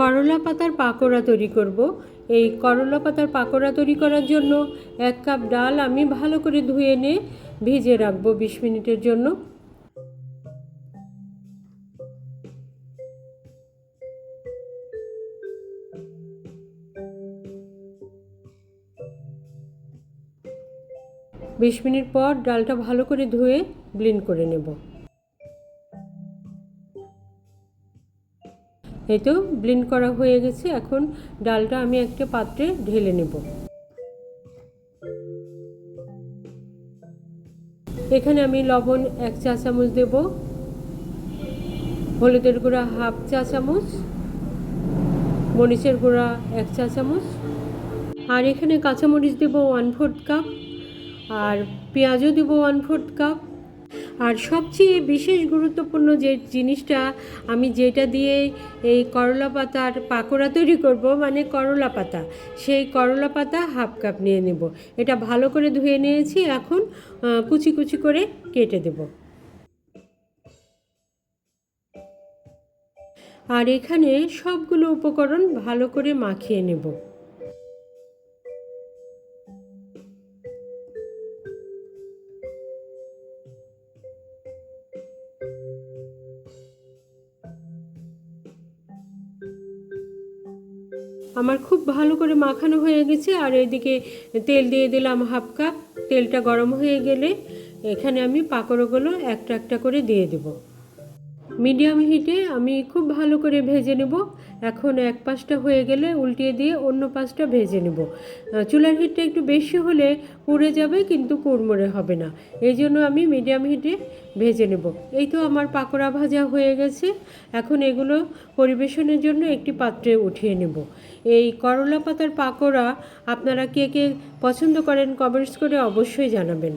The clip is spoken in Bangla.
করলা পাতার পাকোড়া তৈরি করব। এই করলা পাতার পাকোড়া তৈরি করার জন্য এক কাপ ডাল আমি ভালো করে ধুয়ে নিয়ে ভিজে রাখব বিশ মিনিটের জন্য। বিশ মিনিট পর ডালটা ভালো করে ধুয়ে ব্লেন্ড করে নেব। এই তো ব্লেন্ড করা হয়ে গেছে। এখন ডালটা আমি একটা পাত্রে ঢেলে নেব। এখানে আমি লবণ এক চা চামচ দেব। হলুদের গুঁড়া হাফ চা চামচ। মরিচের গুঁড়া এক চা চামচ। আর এখানে কাঁচামরিচ দেব ওয়ান ফোর্থ কাপ। আর পেঁয়াজও দেবো ওয়ান ফোর্থ কাপ। আর সবচেয়ে বিশেষ গুরুত্বপূর্ণ যে জিনিসটা আমি যেটা দিয়ে এই করলা পাতার পাকোড়া তৈরি করব মানে করলা পাতা। সেই করলা পাতা হাফ কাপ নিয়ে নেব। এটা ভালো করে ধুয়ে নিয়েছি, এখন কুচি কুচি করে কেটে দেব। আর এখানে সবগুলো উপকরণ ভালো করে মাখিয়ে নেব। আমার খুব ভালো করে মাখানো হয়ে গেছে, আর এদিকে তেল দিয়ে দিলাম হাফ কাপ। তেলটা গরম হয়ে গেলে এখানে আমি পাকোড়াগুলো একটা একটা করে দিয়ে দেব। মিডিয়াম হিটে আমি খুব ভালো করে ভেজে নেব। এখন এক পাশটা হয়ে গেলে উল্টিয়ে দিয়ে অন্য পাশটা ভেজে নেব। চুলার হিটটা একটু বেশি হলে পুড়ে যাবে কিন্তু কুড়মুড়ে হবে না। এই জন্য আমি মিডিয়াম হিটে ভেজে নেব। এই তো আমার পাকোড়া ভাজা হয়ে গেছে। এখন এগুলো পরিবেশনের জন্য একটি পাত্রে উঠিয়ে নেব। এই করলা পাতার পাকোড়া আপনারা কে কে পছন্দ করেন কমেন্টস করে অবশ্যই জানাবেন।